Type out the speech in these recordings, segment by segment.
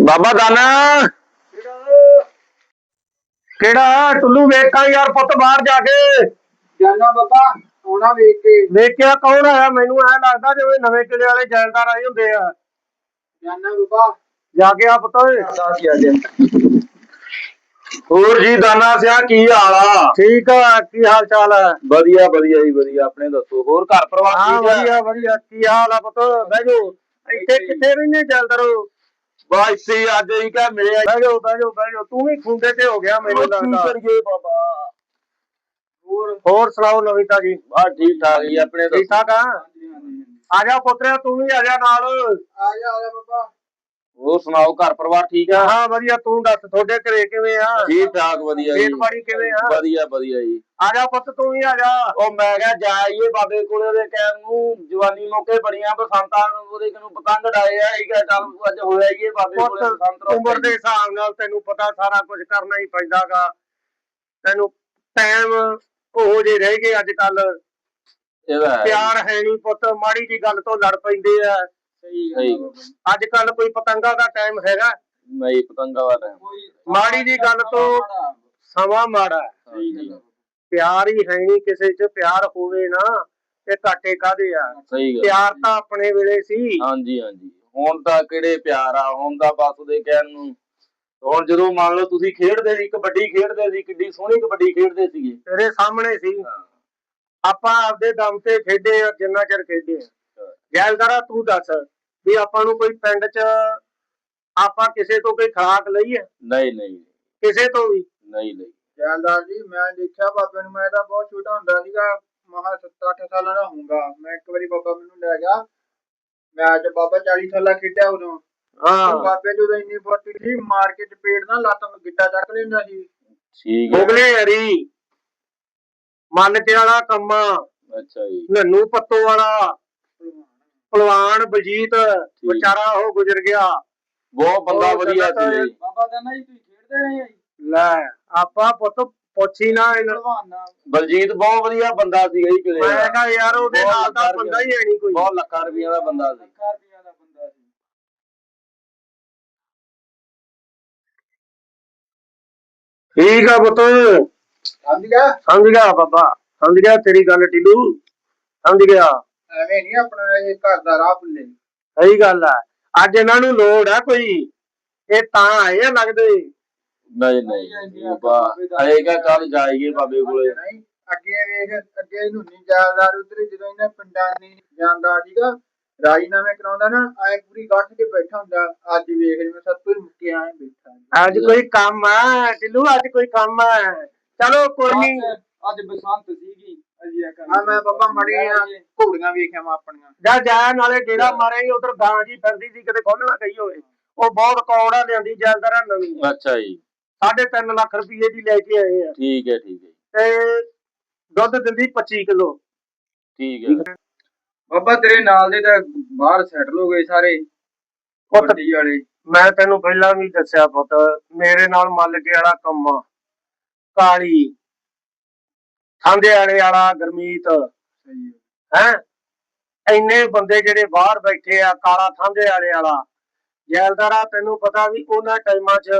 ਬਾਬਾ ਦਾਨਾ। ਕਿਹੜਾ? ਟੁੱਲੂ ਵੇਖਾਂ ਯਾਰ ਪੁੱਤ ਬਾਹਰ ਜਾ ਕੇ। ਜਾਨਾ ਬਾਬਾ ਆਉਣਾ ਵੇਖ ਕੇ। ਵੇਖਿਆ ਕੌਣ ਆਇਆ? ਮੈਨੂੰ ਐ ਲੱਗਦਾ ਜਿਵੇਂ ਨਵੇਂ ਕਿਲੇ ਵਾਲੇ ਜੈਲਦਾਰ ਆਏ ਹੁੰਦੇ ਆ। ਜਾਨਾ ਬਾਬਾ। ਜਾ ਕੇ ਆ ਪੁੱਤ ਓਏ। ਸਾਸੀ ਆ ਜਾ। ਹੋਰ ਜੀ ਦਾਨਾ ਸਿਆ ਕੀ ਹਾਲ ਆ? ਠੀਕ ਆ ਕੀ ਹਾਲ ਚਾਲ ਹੈ ਵਧੀਆ ਵਧੀਆ ਜੀ ਵਧੀਆ। ਆਪਣੇ ਦੱਸੋ ਹੋਰ ਘਰ ਪਰਿਵਾਰ ਹਾਂ ਠੀਕ ਆ? ਵਧੀਆ ਵਧੀਆ। ਕੀ ਹਾਲ ਆ ਪੁੱਤ? ਬਹਿ ਜਾਓ। ਇੱਥੇ ਕਿੱਥੇ ਰਹਿੰਦੇ ਜੈਲਦਾਰੋ ਬਾ ਇੱਥੇ ਅੱਜ ਹੀ ਕਹ ਮਿਲਿਆ ਬਹਿ ਜਾਓ ਬਹਿ ਜਾਓ ਬਹਿ ਜਾਓ। ਤੂੰ ਵੀ ਖੁੰਡੇ ਤੇ ਹੋ ਗਿਆ ਮੈਨੂੰ ਕੀ ਲੱਗਦਾ ਕਰੀਏ ਬਾਬਾ? ਹੋਰ? ਹੋਰ ਸੁਣਾਓ ਨਵੀਤਾ ਜੀ? ਆ ਠੀਕ ਠਾਕ ਜੀ ਆਪਣੇ ਠੀਕ ਦੱਸੋ? ਠਾਕ ਆ? ਆ ਜਾ ਪੁੱਤਰਿਆ ਤੂੰ ਵੀ ਆ ਜਾ ਨਾਲ। ਆ ਜਾ ਆ ਜਾ ਬਾਬਾ। ਹੋਰ ਸੁਣਾਓ ਘਰ ਪਰਿਵਾਰ ਠੀਕ ਆ? ਹਾਂ ਵਧੀਆ ਤੂੰ ਦੱਸ ਤੁਹਾਡੇ ਘਰੇ ਕਿਵੇਂ ਆ? ਠੀਕ ਠਾਕ ਵਧੀਆ ਜੀ। ਖੇਤਬਾੜੀ ਕਿਵੇਂ ਆ? ਵਧੀਆ ਵਧੀਆ ਜੀ। ਆ ਜਾ ਪੁੱਤ ਤੂੰ ਵੀ ਆ ਜਾ। ਉਹ ਮੈਂ ਕਿਹਾ ਜਾਈਏ ਬਾਬੇ ਕੋਲੇ ਦੇ ਟਾਈਮ ਨੂੰ। ਜਵਾਨੀ ਮੌਕੇ ਬੜੀਆਂ ਬਸੰਤਾਂ ਉਹਦੇ ਨੂੰ ਪਤੰਗ ਡਾਏ ਆ। ਇਹ ਚੱਲ ਅੱਜ ਹੋਇਆ ਹੀ ਇਹ ਬਾਬੇ ਕੋਲੇ ਬਸੰਤ ਰੁੱਤ ਉਮਰ ਦੇ ਹਿਸਾਬ ਨਾਲ ਤੈਨੂੰ ਪਤਾ ਸਾਰਾ ਕੁਝ ਕਰਨਾ ਹੀ ਪੈਂਦਾਗਾ। ਤੈਨੂੰ ਟਾਈਮ ਉਹੋ ਜਿਹੇ ਰਹਿ ਗਏ ਅੱਜ ਕੱਲ। ਪਿਆਰ ਹੈ ਨਹੀਂ ਪੁੱਤ ਮਾੜੀ ਜੀ ਗੱਲ ਤੋਂ ਲੜ ਪੈਂਦੇ ਆ। ਸਹੀ। ਅੱਜ ਕੱਲ ਕੋਈ ਪਤੰਗਾ ਦਾ ਟਾਈਮ ਹੈਗਾ। ਨਹੀਂ ਪਤੰਗਾ ਵਾਲਾ ਕੋਈ ਮਾੜੀ ਜੀ ਗੱਲ ਤੋਂ ਸਮਾਂ ਮਾੜਾ। ਪਿਆਰ ਹੀ ਹੈ ਨਹੀਂ ਕਿਸੇ 'ਚ। ਪਿਆਰ ਹੋਵੇ ਨਾ ਤੇ ਘਾਟੇ ਕਾਦੇ ਆ? ਸਹੀ ਗੱਲ ਪਿਆਰ ਤਾਂ ਆਪਣੇ ਵੇਲੇ ਸੀ। ਹਾਂਜੀ ਹਾਂਜੀ। ਹੁਣ ਤਾਂ ਕਿਹੜੇ ਪਿਆਰ ਆ? ਹੁਣ ਤਾਂ ਬਸ ਦੇ ਕਹਿਣ ਨੂੰ। ਹੁਣ ਜਦੋਂ ਮੰਨ ਲਓ ਤੁਸੀਂ ਖੇਡਦੇ ਸੀ ਕਬੱਡੀ ਖੇਡਦੇ ਸੀ ਕਿੱਡੀ ਸੋਹਣੀ ਕਬੱਡੀ ਖੇਡਦੇ ਸੀਗੇ। ਤੇਰੇ ਸਾਹਮਣੇ ਸੀ। ਆਪਾਂ ਆਪਦੇ ਦਮ ਤੇ ਖੇਡੇ ਆ ਜਿੰਨਾ ਚਿਰ ਖੇਡੇ ਆ। ਗੈਲਦਾਰਾ ਤੂੰ ਦੱਸ। ਵੀ ਆਪਾਂ ਨੂੰ ਕੋਈ ਪਿੰਡ 'ਚ ਆਪਾਂ ਕਿਸੇ ਤੋਂ ਕੋਈ ਖਰਾਕ ਲਈ ਹੈ ਨਹੀਂ ਨਹੀਂ। ਕਿਸੇ ਤੋਂ ਵੀ? ਨਹੀਂ ਨਹੀਂ। ਜੈਲਦਾਰ ਜੀ ਮੈਂ ਦੇਖਿਆ ਬਾਬੇ ਨੂੰ ਮੈਂ ਤਾਂ ਬਹੁਤ ਛੋਟਾ ਹੁੰਦਾ ਸੀਗਾ ਮਹਾ 7-8 ਸਾਲਾਂ ਦਾ ਹੋਊਗਾ। ਮੈਂ ਇੱਕ ਵਾਰੀ ਬਾਬਾ ਮੈਨੂੰ ਲੈ ਗਿਆ। ਮੈਂ ਅੱਜ ਬਾਬਾ 40 ਸਾਲਾਂ ਖੇਡਿਆ ਉਦੋਂ। ਹਾਂ। ਬਾਬੇ ਜਦੋਂ ਇੰਨੀ ਫੁਰਤੀ ਸੀ ਮਾਰ ਕੇ ਚਪੇੜ ਨਾਲ ਲੱਤ ਨੂੰ ਗਿੱਟਾ ਚੱਕ ਲੈਂਦਾ ਸੀ। ਠੀਕ ਹੈ। ਮੁਗਲੇ ਹਰੀ ਮਨ ਤੇ ਵਾਲਾ ਕੰਮਾ। ਅੱਛਾ ਜੀ। ਨੰਨੂ ਪੱਤੋ ਵਾਲਾ। ਪਹਿਲਵਾਨ ਬਲਜੀਤ ਵਿਚਾਰਾ ਉਹ ਗੁਜ਼ਰ ਗਿਆ। ਬਹੁਤ ਬੰਦਾ ਵਧੀਆ ਸੀ। ਜੀ। ਬਾਬਾ ਕਹਿੰਦਾ ਜੀ ਤੁਸੀਂ ਖੇਡਦੇ ਰਹੇ ਜੀ। ਲੈ। ਆਪਾਂ ਪੁੱਤ ਪੁੱਛੀ ਨਾ ਇਹਨਾਂ ਭਲਵਾਨ ਨਾਲ। ਬਲਜੀਤ ਬਹੁਤ ਵਧੀਆ ਬੰਦਾ ਸੀਗਾ ਜੀ ਕਿਲੇ ਮੈਂ ਕਿਹਾ ਯਾਰ ਉਹਦੇ ਬਹੁਤ ਨਾਲ ਤਾਂ ਬੰਦਾ ਹੀ ਹੈ ਨਹੀਂ ਕੋਈ। ਬਹੁਤ ਲੱਖਾਂ ਰੁਪਈਆ ਦਾ ਬੰਦਾ ਸੀ। ਲੱਖਾਂ ਰੁਪਈਆ ਦਾ ਬੰਦਾ ਸੀ। ਠੀਕ ਆ ਪੁੱਤ। ਸਮਝ ਗਿਆ? ਸਮਝ ਗਿਆ ਬਾਬਾ। ਸਮਝ ਗਿਆ ਤੇਰੀ ਗੱਲ ਟਿੱਲੂ। ਸਮਝ ਗਿਆ। ਐਵੇਂ ਨਹੀਂ ਆਪਣਾ ਇਹ ਘਰ ਦਾ ਰਾਹ ਭੁੱਲੇ ਸਹੀ ਗੱਲ ਆ। ਅੱਜ ਇਹਨਾਂ ਨੂੰ ਲੋੜ ਆ ਕੋਈ? ਇਹ ਤਾਂ ਆਏ ਆ ਲੱਗਦੇ। ਨਹੀਂ ਨਹੀਂ ਬਾਬਾ ਆਏਗਾ ਕੱਲ ਜਾਈਏ ਬਾਬੇ ਕੋਲੇ। ਨਹੀਂ ਅੱਗੇ ਵੇਖ ਅੱਗੇ ਨੂੰ ਨਹੀਂ ਜਾਲਦਾਰ ਉਧਰ ਜਦੋਂ ਇਹਨੇ ਪਿੰਡਾਂ ਨਹੀਂ ਜਾਂਦਾ ਠੀਕਾ ਰਾਜੀਨਾਮੇ ਕਰਾਉਂਦਾ ਨਾ ਐ ਪੂਰੀ ਗੱਠ ਕੇ ਬੈਠਾ ਹੁੰਦਾ। ਅੱਜ ਵੇਖ ਜਿਵੇਂ ਸੱਤੂ ਮੁੱਕੇ ਆਏ ਬੈਠਾ। ਅੱਜ ਕੋਈ ਕੰਮ ਆ ਟਿੱਲੂ ਅੱਜ ਕੋਈ ਕੰਮ ਆ। ਚਲੋ ਕੋਈ ਨਹੀਂ ਅੱਜ ਬਸੰਤ ਸੀਗੀ। ਆ ਮੈਂ ਬੱਬਾ ਮੜੀਆਂ ਘੋੜੀਆਂ ਵੇਖਿਆ ਮੈਂ ਆਪਣੀਆਂ। ਜਾ ਜਾ ਨਾਲੇ ਜਿਹੜਾ ਮਾਰੇਗੀ ਉਧਰ ਗਾਂ ਜੀ ਫਿਰਦੀ ਸੀ ਕਿਤੇ ਖੋਲ ਨਾ ਗਈ ਹੋਵੇ। ਉਹ ਬਹੁਤ ਕੌੜਾ ਲਿਆਂਦੀ ਜੈਲਦਾਰਾ ਨਵੀਂ। ਅੱਛਾ ਜੀ। 3.5 ਲੱਖ ਰੁਪਏ ਦੀ ਲੈ ਕੇ ਆਏ ਆ। ਠੀਕ ਹੈ ਠੀਕ ਹੈ ਤੇ ਦੁੱਧ ਦਿੰਦੀ 25 ਕਿਲੋ। ਠੀਕ ਹੈ। ਬੱਬਾ ਤੇਰੇ ਨਾਲ ਦੇ ਤਾਂ ਬਾਹਰ ਸੈਟਲ ਹੋ ਗਏ ਸਾਰੇ ਪੁੱਤ ਵੱਡੀ ਵਾਲੇ। ਮੈਂ ਤੈਨੂੰ ਪਹਿਲਾਂ ਵੀ ਦੱਸਿਆ ਪੁੱਤ ਮੇਰੇ ਨਾਲ ਮੱਲਕੇ ਵਾਲਾ ਕੰਮ। ਕਾਲੀ। ਖਾਂਦੇ ਵਾਲੇ ਵਾਲਾ ਗਰਮੀਤ। ਹੈ। ਇੰਨੇ ਬੰਦੇ ਜਿਹੜੇ ਬਾਹਰ ਬੈਠੇ ਆ ਕਾਲਾ ਥਾਂਦੇ ਵਾਲੇ ਵਾਲਾ। ਜੈਲਦਾਰਾ ਤੈਨੂੰ ਪਤਾ ਵੀ ਉਹਨਾਂ ਟਾਈਮਾਂ 'ਚ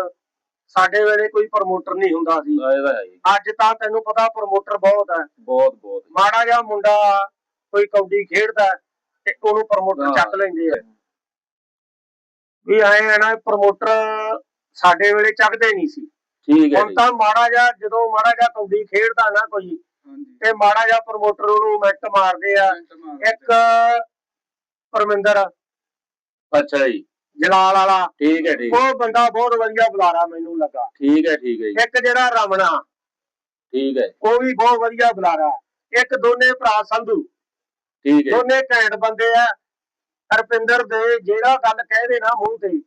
ਸਾਡੇ ਵੇਲੇ ਕੋਈ ਪ੍ਰਮੋਟਰ ਨਹੀਂ ਹੁੰਦਾ ਸੀ। ਅੱਜ ਤਾਂ ਤੈਨੂੰ ਪਤਾ ਪ੍ਰਮੋਟਰ ਬਹੁਤ ਹੈ ਬਹੁਤ ਬਹੁਤ। ਮਾੜਾ ਜਿਹਾ ਮੁੰਡਾ ਕੋਈ ਕਬੱਡੀ ਖੇਡਦਾ ਤੇ ਉਹਨੂੰ ਪ੍ਰਮੋਟਰ। ਚੱਕ ਲੈਂਦੇ ਆ। ਵੀ ਐ ਹੈ ਨਾ ਪ੍ਰਮੋਟਰ ਸਾਡੇ ਵੇਲੇ ਚੱਕਦੇ ਨਹੀਂ ਸੀ। ਠੀਕ ਹੈ ਹੁਣ ਤਾਂ ਮਾੜਾ ਜਿਹਾ ਜਦੋਂ ਮਾੜਾ ਜਿਹਾ ਕਬੱਡੀ ਖੇਡਦਾ ਨਾ ਕੋਈ ਤੇ ਮਾੜਾ ਜਿਹਾ ਪ੍ਰਮੋਟਰ ਉਹਨੂੰ ਮਿੰਟ ਮਾਰਦੇ ਆ। ਇੱਕ ਪਰਮਿੰਦਰ। ਅੱਛਾ ਜੀ। ਜਲਾਲ ਵਾਲਾ। ਠੀਕ ਹੈ ਠੀਕ ਉਹ ਬੰਦਾ ਬਹੁਤ ਵਧੀਆ ਬੁਲਾਰਾ ਮੈਨੂੰ ਲੱਗਾ। ਠੀਕ ਹੈ ਠੀਕ ਹੈ ਜੀ। ਇੱਕ ਜਿਹੜਾ ਰਮਣਾ। ਠੀਕ ਹੈ। ਉਹ ਵੀ ਬਹੁਤ ਵਧੀਆ ਬੁਲਾਰਾ। ਇੱਕ ਦੋਨੇ ਭਰਾ ਸੰਧੂ। ਠੀਕ ਹੈ। ਦੋਨੇ ਘੈਂਟ ਬੰਦੇ ਆ। ਹਰਪਿੰਦਰ ਦੇ ਜਿਹੜਾ ਗੱਲ ਕਹਦੇ ਨਾ ਮੂੰਹ ਤੇ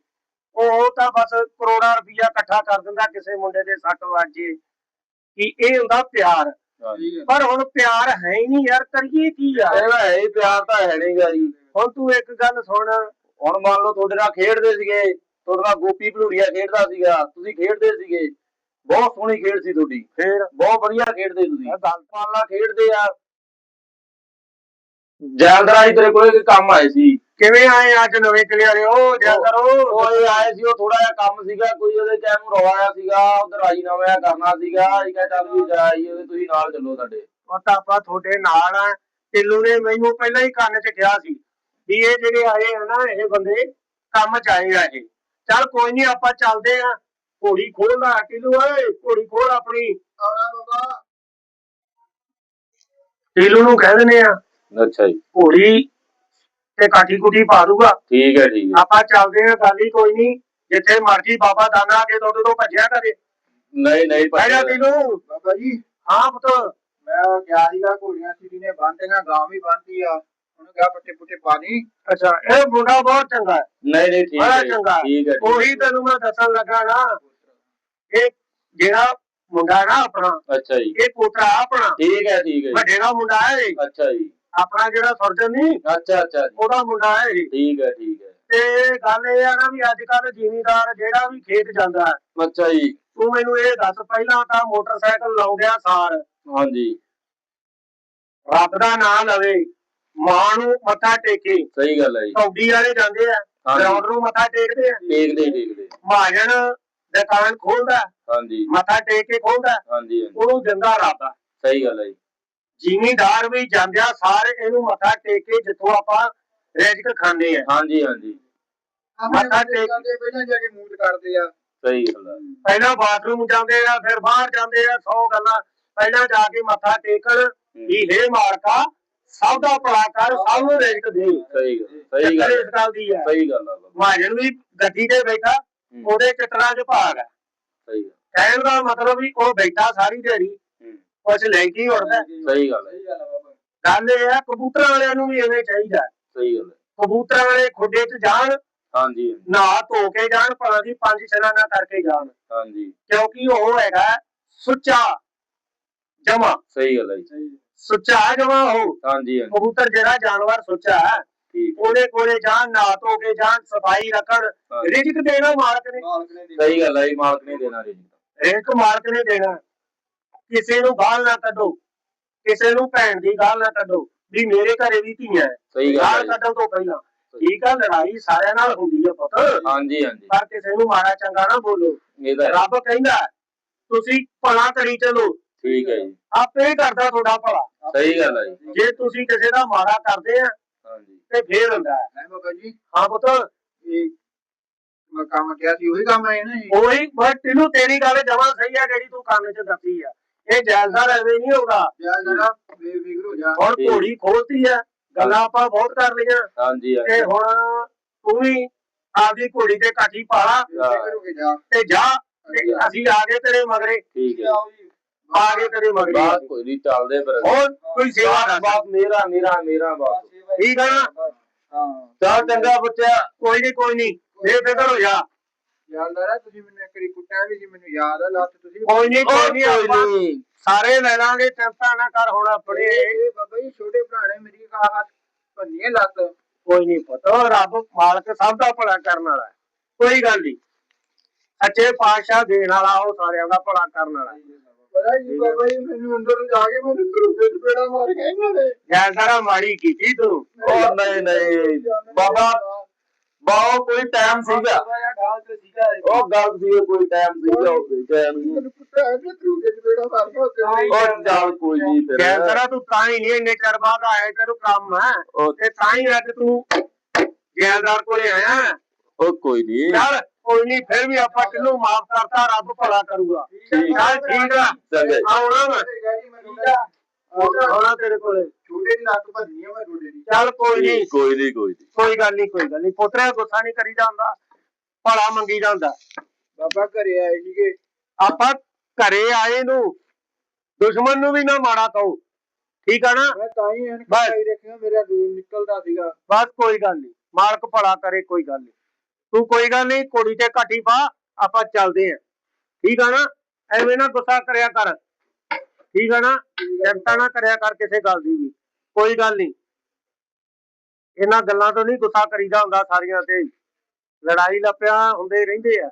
ਉਹ ਤਾਂ ਬਸ ਕਰੋੜਾਂ ਰੁਪਈਆ ਇਕੱਠਾ ਕਰ ਦਿੰਦਾ ਕਿਸੇ ਮੁੰਡੇ ਦੇ ਸੱਟ ਵੱਜੇ ਕਿ ਇਹ ਹੁੰਦਾ ਪਿਆਰ। ਪਰ ਹੁਣ ਪਿਆਰ ਹੈ ਹੀ ਨਹੀਂ ਯਾਰ ਕਰੀਏ ਕੀ ਆ ਇਹਦਾ ਹੈ ਹੀ ਪਿਆਰ ਤਾਂ ਹੈ ਨਹੀਂਗਾ ਜੀ। ਹੁਣ ਤੂੰ ਇੱਕ ਗੱਲ ਸੁਣ। ਹੁਣ ਮੰਨ ਲਓ ਤੁਹਾਡੇ ਨਾਲ ਖੇਡਦੇ ਸੀਗੇ ਤੁਹਾਡੇ ਨਾਲ ਗੋਪੀ ਭਲੂੜੀਆ ਖੇਡਦਾ ਸੀਗਾ ਤੁਸੀਂ ਖੇਡਦੇ ਸੀਗੇ। ਬਹੁਤ ਸੋਹਣੀ ਖੇਡ ਸੀ ਤੁਹਾਡੀ। ਫੇਰ? ਬਹੁਤ ਵਧੀਆ ਖੇਡਦੇ ਤੁਸੀਂ। ਇਹ ਗੱਲ ਪਾਲਾ ਖੇਡਦੇ ਆ। ਜੈਲਦਰਾਈ ਤੇਰੇ ਕੋਲੇ ਕੋਈ ਕੰਮ ਆਏ ਸੀ। ਕਿਵੇਂ ਆਏ ਅੱਜ ਨਵੇਂ ਕਿਲੇ ਵਾਲੇ? ਉਹ ਜਾ ਕਰੋ। ਇਹ ਆਏ ਸੀ ਉਹ ਥੋੜਾ ਜਿਹਾ ਕੰਮ ਸੀਗਾ ਕੋਈ ਉਹਦੇ ਟਾਈਮ ਨੂੰ ਰਵਾਇਆ ਸੀਗਾ ਉਧਰ ਆਈ ਨਵਾਂ ਕਰਨਾ ਸੀਗਾ ਇਹ ਕਹਿੰਦਾ ਚੱਲ ਵੀ ਜਾਈ ਉਹਦੇ ਤੁਸੀਂ ਨਾਲ ਚੱਲੋ ਸਾਡੇ। ਉਹ ਤਾਂ ਆਪਾਂ ਤੁਹਾਡੇ ਨਾਲ ਆ। ਟਿੱਲੂ ਨੇ ਮੈਨੂੰ ਪਹਿਲਾਂ ਹੀ ਕੰਨ 'ਚ ਕਿਹਾ ਸੀ ਵੀ ਇਹ ਜਿਹੜੇ ਆਏ ਆ ਨਾ ਇਹ ਬੰਦੇ ਕੰਮ 'ਚ ਆਏ ਆ ਇਹ। ਚੱਲ ਕੋਈ ਨਹੀਂ ਆਪਾਂ ਚੱਲਦੇ ਆ। ਘੋੜੀ ਖੋਲਦਾ ਟਿੱਲੂ ਓਏ ਘੋੜੀ ਖੋਲ ਆਪਣੀ। ਆਉਣਾ ਬਾਬਾ। ਟਿੱਲੂ ਨੂੰ ਕਹਿ ਦਿੰਦੇ ਆ ਅੱਛਾ ਜੀ। ਘੋੜੀ ਤੇ ਕਾਠੀ ਕੁੱਟੀ ਪਾ ਦੂਗਾ। ਠੀਕ ਹੈ ਠੀਕ ਹੈ। ਆਪਾਂ ਚੱਲਦੇ ਆ ਗੱਲ ਹੀ ਕੋਈ ਨਹੀਂ ਜਿੱਥੇ ਮਰਜ਼ੀ ਬਾਬਾ ਦਾਨਾ ਕੇ ਤੁਹਾਡੇ ਤੋਂ ਭੱਜਿਆ ਕਰੇ। ਨਹੀਂ ਨਹੀਂ ਬਹਿ ਜਾ ਭਾਈ ਟਿੱਲੂ ਬਾਬਾ ਜੀ। ਹਾਂ ਪੁੱਤ। ਮੈਂ ਗਿਆ ਸੀਗਾ ਘੋੜੀਆਂ ਸੀ ਨੇ ਬੰਨ੍ਹਤੀਆਂ ਗਾਂ ਵੀ ਬੰਨ੍ਹਤੀ ਆ। ਉਹਨੂੰ ਕਿਹਾ ਪੱਟੇ ਪੁੱਟੇ ਪਾ ਦੀ। ਅੱਛਾ ਇਹ ਮੁੰਡਾ ਬਹੁਤ ਚੰਗਾ ਹੈ। ਨਹੀਂ ਨਹੀਂ ਠੀਕ ਹੈ ਚੰਗਾ। ਠੀਕ ਹੈ ਉਹੀ ਤੈਨੂੰ ਮੈਂ ਦੱਸਣ ਲੱਗਾ ਨਾ ਇਹ ਜਿਹੜਾ ਮੁੰਡਾ ਨਾ ਆਪਣਾ। ਅੱਛਾ ਜੀ। ਇਹ ਪੋਤਰਾ ਆਪਣਾ ਠੀਕ ਹੈ ਠੀਕ ਹੈ। ਵੱਡੇ ਦਾ ਮੁੰਡਾ ਹੈ ਇਹ। ਅੱਛਾ ਜੀ। ਆਪਣਾ ਜਿਹੜਾ ਸਰਜਨ ਨਹੀਂ ਅੱਛਾ ਅੱਛਾ ਜੀ। ਉਹਦਾ ਮੁੰਡਾ ਹੈ ਇਹ। ਠੀਕ ਹੈ ਠੀਕ ਹੈ। ਤੇ ਗੱਲ ਇਹ ਆ ਨਾ ਵੀ ਅੱਜ ਕੱਲ ਜ਼ਿਮੀਦਾਰ ਜਿਹੜਾ ਵੀ ਖੇਤ ਜਾਂਦਾ ਹੈ, ਅੱਛਾ ਜੀ। ਤੂੰ ਮੈਨੂੰ ਇਹ ਦੱਸ ਪਹਿਲਾਂ ਤਾਂ ਮੋਟਰਸਾਈਕਲ ਲਾਉਂਦਿਆਂ ਸਾਰ। ਹਾਂਜੀ। ਰੱਬ ਦਾ ਨਾਮ ਲਵੇ ਮਾਂ ਨੂੰ ਮੱਥਾ ਟੇਕੇ। ਸਹੀ ਗੱਲ ਹੈ ਜੀ। ਕੌਡੀ ਵਾਲੇ ਜਾਂਦੇ ਆ। ਗਰਾਊਂਡ ਨੂੰ ਮੱਥਾ ਟੇਕਦੇ ਆ। ਦੇਖਦੇ ਦੇਖਦੇ ਮਹਾਜਨ ਦੁਕਾਨ ਖੋਲਦਾ ਹਾਂਜੀ। ਮੱਥਾ ਟੇਕ ਕੇ ਖੋਲਦਾ ਹਾਂਜੀ ਉਹਨੂੰ ਦਿੰਦਾ ਰੱਬ। ਸਹੀ ਗੱਲ ਹੈ ਜੀ। ਜ਼ਿਮੀਦਾਰ ਵੀ ਜਾਂਦਿਆਂ ਸਾਰੇ ਇਹਨੂੰ ਮੱਥਾ ਟੇਕ ਕੇ ਜਿੱਥੋਂ ਆਪਾਂ ਰਿਜ਼ਕ ਖਾਂਦੇ ਆ। ਹਾਂਜੀ ਹਾਂਜੀ। ਮੱਥਾ ਟੇਕ- ਜਾਂਦੇ ਪਹਿਲਾਂ ਜਾ ਕੇ ਮੂਡ ਕਰਦੇ ਆ। ਸਹੀ ਗੱਲ ਹੈ ਪਹਿਲਾਂ ਬਾਥਰੂਮ ਜਾਂਦੇ ਆ ਫਿਰ ਬਾਹਰ ਜਾਂਦੇ ਆ ਸੌ ਗੱਲਾਂ। ਪਹਿਲਾਂ ਜਾ ਕੇ ਮੱਥਾ ਟੇਕਣ ਵੀ ਹੇ ਮਾਲਕਾ ਸਭ ਦਾ ਭਲਾ ਕਰ ਸਭ ਨੂੰ ਰਿਜ਼ਕ ਦੇ। ਸਹੀ ਗੱਲ ਸਹੀ ਗੱਲ ਇਸ ਗੱਲ ਦੀ ਹੈ ਸਹੀ ਗੱਲ ਹੈ ਬਾਬਾ। ਮਹਾਜਨ ਵੀ ਗੱਡੀ ਤੇ ਬੈਠਾ ਉਹਦੇ ਚੱਕਰਾਂ 'ਚ ਭਾਗ ਹੈ ਸਹੀ ਗੱਲ ਕਹਿਣ ਦਾ ਮਤਲਬ ਵੀ ਉਹ ਬੈਠਾ ਸਾਰੀ ਦਿਹਾੜੀ। ਕੁਛ ਲੈ ਕੇ ਹੀ। ਉੜਦਾ ਸਹੀ ਗੱਲ ਹੈ। ਗੱਲ ਇਹ ਹੈ ਕਬੂਤਰਾਂ ਵਾਲਿਆਂ ਨੂੰ ਵੀ ਐਵੇਂ ਚਾਹੀਦਾ। ਸਹੀ ਗੱਲ ਹੈ। ਕਬੂਤਰਾਂ ਵਾਲੇ ਖੁੱਡੇ 'ਚ ਜਾਣ ਹਾਂਜੀ ਨਹਾ ਧੋ ਕੇ ਜਾਣ ਭਲਾ ਦੀ ਪੰਜ ਇਸ਼ਨਾਨਾ ਕਰਕੇ ਜਾਣ। ਹਾਂਜੀ। ਕਿਉਂਕਿ ਉਹ ਹੈਗਾ ਸੁੱਚਾ ਜਮਾ। ਸਹੀ ਗੱਲ ਹੈ ਜੀ। ਸੁੱਚਾ ਜਮਾ ਹੋ ਹਾਂਜੀ ਕਬੂਤਰ ਜਿਹੜਾ ਜਾਨਵਰ ਸੁੱਚਾ ਹੈ ਉਹਦੇ ਕੋਲੇ ਜਾਣ ਨਹਾ ਧੋ ਕੇ ਜਾਣ ਸਫ਼ਾਈ ਰੱਖਣ। ਰਿਜ਼ਕ ਦੇਣਾ ਮਾਲਕ ਨੇ। ਨੇ। ਸਹੀ ਗੱਲ ਹੈ ਜੀ ਮਾਲਕ ਨੇ ਦੇਣਾ ਜੀ ਰਿਜ਼ਕ ਮਾਲਕ ਨੇ ਦੇਣਾ। ਕਿਸੇ ਨੂੰ ਗਾਲ ਨਾ ਕੱਢੋ। ਕਿਸੇ ਨੂੰ ਭੈਣ ਦੀ ਗਾਲ ਨਾ ਕੱਢੋ ਵੀ ਮੇਰੇ ਘਰੇ ਵੀ ਧੀਆਂ ਹੈ ਸਹੀ ਗੱਲ ਗਾਲ ਜੀ। ਕੱਢਣ ਤੋਂ ਪਹਿਲਾਂ। ਠੀਕ ਆ ਲੜਾਈ ਸਾਰਿਆਂ ਨਾਲ ਹੁੰਦੀ ਹੈ ਪੁੱਤ। ਹਾਂਜੀ ਹਾਂਜੀ। ਪਰ ਕਿਸੇ ਨੂੰ ਮਾੜਾ ਚੰਗਾ ਨਾ ਬੋਲੋ। ਇਹ ਤਾਂ ਹੈ। ਰੱਬ ਕਹਿੰਦਾ ਤੁਸੀਂ ਭਲਾ ਕਰੀ ਚਲੋ। ਠੀਕ ਹੈ ਜੀ। ਆਪੇ ਹੀ ਕਰਦਾ ਤੁਹਾਡਾ ਭਲਾ। ਸਹੀ ਗੱਲ ਹੈ ਜੀ। ਜੇ ਤੁਸੀਂ ਕਿਸੇ ਦਾ ਮਾੜਾ ਕਰਦੇ ਆ ਹਾਂਜੀ। ਤੇ ਫੇਰ ਹੁੰਦਾ ਹੈ। ਹੈ ਬਾਬਾ ਜੀ। ਹਾਂ ਪੁੱਤ। ਇਹ ਮੈਂ ਕੰਮ ਕਿਹਾ ਸੀ ਉਹੀ ਕੰਮ ਹੈ ਨਾ ਉਹੀ ਬਸ ਤੈਨੂੰ ਤੇਰੀ ਗੱਲ ਜਮਾਂ ਸਹੀ ਆ ਜਿਹੜੀ ਤੂੰ ਕੰਨ 'ਚ ਦੱਸੀ ਆ। ਇਹ ਜੈਲਦਾਰ ਐਵੇਂ ਨਹੀਂ ਹੋਗਾ ਜਾ ਜਰਾ ਬੇਫਿਕਰ ਹੋ ਜਾ। ਹੁਣ। ਘੋੜੀ ਖੋਲਤੀ ਆ ਗੱਲਾਂ ਆਪਾਂ ਬਹੁਤ ਕਰ ਲਈਆਂ। ਹਾਂਜੀ ਤੇ ਹੁਣ ਤੂੰ ਵੀ ਆਪਦੀ ਘੋੜੀ ਤੇ ਕਾਠੀ ਪਾ ਲਾ। ਬੇਫਿਕਰ ਹੋ ਕੇ ਜਾ। ਤੇ ਜਾ। ਅਸੀਂ ਆ ਗਏ ਤੇਰੇ ਮਗਰੇ। ਠੀਕ ਹੈ। ਆ ਗਏ ਤੇਰੇ ਮਗਰੇ। ਬਾਤ ਕੋਈ ਨਹੀਂ ਚੱਲਦੇ ਫਿਰ ਹੋਰ ਕੋਈ ਸੇਵਾ ਬਾਤ ਮੇਰਾ ਮੇਰਾ ਮੇਰਾ ਬਾਤ। ਠੀਕ ਆ ਨਾ? ਹਾਂ। ਚੱਲ ਚੰਗਾ ਬੱਚਾ ਕੋਈ ਨਹੀਂ ਕੋਈ ਨਹੀਂ ਬੇਫਿਕਰ ਹੋ ਜਾ। ਯਾਦਦਾਰਾ ਤੁਸੀਂ ਮੈਨੂੰ ਇੱਕ ਵਾਰੀ ਕੁੱਟਿਆ ਵੀ ਸੀ ਮੈਨੂੰ ਯਾਦ ਆ ਲੱਤ ਤੁਸੀਂ ਕੋਈ ਨਹੀਂ ਕੋਈ ਨਹੀਂ ਕੋਈ ਆਪਾਂ ਨਹੀਂ ਸਾਰੇ ਲੈ ਲਾਂਗੇ ਚਿੰਤਾ ਨਾ ਕਰ ਹੁਣ ਆਪਣੇ। ਇਹ ਬਾਬਾ ਜੀ ਛੋਟੇ ਭਰਾ ਨੇ ਮੇਰੀ ਆਹ ਭੰਨੀ ਲੱਤ। ਕੋਈ ਨਹੀਂ ਪਤਾ ਰੱਬ ਮਾਲਕ ਸਭ ਦਾ ਭਲਾ ਕਰਨ ਵਾਲਾ। ਕੋਈ ਗੱਲ ਨਹੀਂ ਅੱਛੇ ਪਾਤਸ਼ਾਹ ਦੇਣ ਵਾਲਾ ਉਹ ਸਾਰਿਆਂ ਦਾ ਭਲਾ ਕਰਨ ਵਾਲਾ। ਪਤਾ ਜੀ ਬਾਬਾ ਜੀ ਮੈਨੂੰ ਅੰਦਰ ਜਾ ਕੇ ਮੈਨੂੰ ਘਰੂਦੇ ਚ ਪੇੜਾ ਮਾਰ ਕੇ ਇਹਨਾਂ ਨੇ। ਜੈਲਦਾਰਾ ਮਾੜੀ ਕੀਤੀ ਤੂੰ। ਉਹ ਨਹੀਂ ਨਹੀਂ। ਬਾਬਾ ਬਾਓ ਕੋਈ ਟਾਈਮ ਸੀਗਾ। ਉਹ ਗੱਲ ਸੀ ਕੋਈ ਟਾਈਮ ਸੀਗਾ ਉਹ ਬੇਚਾਰਿਆਂ ਨੂੰ ਮੈਨੂੰ ਕੁੱਟਿਆ ਇਹਨੇ ਘਰੂਦੇ ਚ ਪੇੜਾ ਮਾਰ ਕੇ ਉੱਤੇ ਉਹ ਚੱਲ ਕੋਈ ਨਹੀਂ ਫਿਰ। ਜੈਲਦਾਰਾ ਤੂੰ ਤਾਂ ਹੀ ਨਹੀਂ ਇੰਨੇ ਚਿਰ ਬਾਅਦ ਆਇਆ ਤੈਨੂੰ ਕੰਮ ਹੈ? ਤੇ ਤਾਂ ਹੀ ਅੱਜ ਤੂੰ ਜੈਲਦਾਰ ਕੋਲੇ ਆਇਆ। ਉਹ ਕੋਈ ਨਹੀਂ। ਚੱਲ ਕੋਈ ਨਹੀਂ ਫਿਰ ਵੀ ਆਪਾਂ ਕਿਹਨੂੰ ਮਾਫ ਕਰਤਾ ਰੱਬ ਭਲਾ ਕਰੂਗਾ। ਠੀਕ ਚੱਲ ਠੀਕ ਆ। ਆਉਣਾ ਮੈਂ ਆਉਣਾ ਤੇਰੇ ਕੋਲੇ। ਛੋਟੇ ਦੀ ਲੱਤ ਭੰਨੀ ਆ ਮੈਂ ਛੋਟੇ ਦੀ। ਚੱਲ ਕੋਈ ਨਹੀਂ। ਕੋਈ ਨਹੀਂ ਕੋਈ ਨਹੀਂ। ਕੋਈ ਗੱਲ ਨਹੀਂ ਕੋਈ ਗੱਲ ਨਹੀਂ। ਪੁੱਤਰਾ ਗੁੱਸਾ ਨਹੀਂ ਕਰੀਦਾ ਹੁੰਦਾ। ਭਲਾ ਮੰਗੀ ਜਾਂਦਾ। ਬਾਬਾ ਘਰੇ ਆਏ ਸੀਗੇ। ਆਪਾਂ ਘਰੇ ਆਏ ਨੂੰ ਦੁਸ਼ਮਣ ਨੂੰ ਵੀ ਨਾ ਮਾੜਾ ਕਹੋ। ਠੀਕ ਆ ਨਾ? ਮੈਂ ਤਾਂ ਹੀ ਇਹਨ ਬਸ। ਖਾਈ ਰੱਖਿਆ ਮੇਰਾ ਦੂਰ ਨਿਕਲਦਾ ਸੀਗਾ। ਬਸ ਕੋਈ ਗੱਲ ਨਹੀਂ। ਮਾਲਕ ਭਲਾ ਕਰੇ ਕੋਈ ਗੱਲ ਨਹੀਂ। ਤੂੰ ਕੋਈ ਗੱਲ ਨਹੀਂ ਕੁੜੀ ਤੇ ਘਾਟੀ ਪਾ ਆਪਾਂ ਚੱਲਦੇ ਆਂ। ਠੀਕ ਆ ਨਾ? ਐਵੇਂ ਨਾ ਗੁੱਸਾ ਕਰਿਆ ਕਰ। ਠੀਕ ਆ ਨਾ? ਚਿੰਤਾ ਨਾ ਕਰਿਆ ਕਰ ਕਿਸੇ ਗੱਲ ਦੀ ਵੀ। ਕੋਈ ਗੱਲ ਨਹੀਂ। ਇਹਨਾਂ ਗੱਲਾਂ ਤੋਂ ਨਹੀਂ ਗੁੱਸਾ ਕਰੀਦਾ ਹੁੰਦਾ ਸਾਰੀਆਂ ਤੇ। ਲੜਾਈ ਲੱਪਿਆ ਹੁੰਦੇ ਰਹਿੰਦੇ ਆ।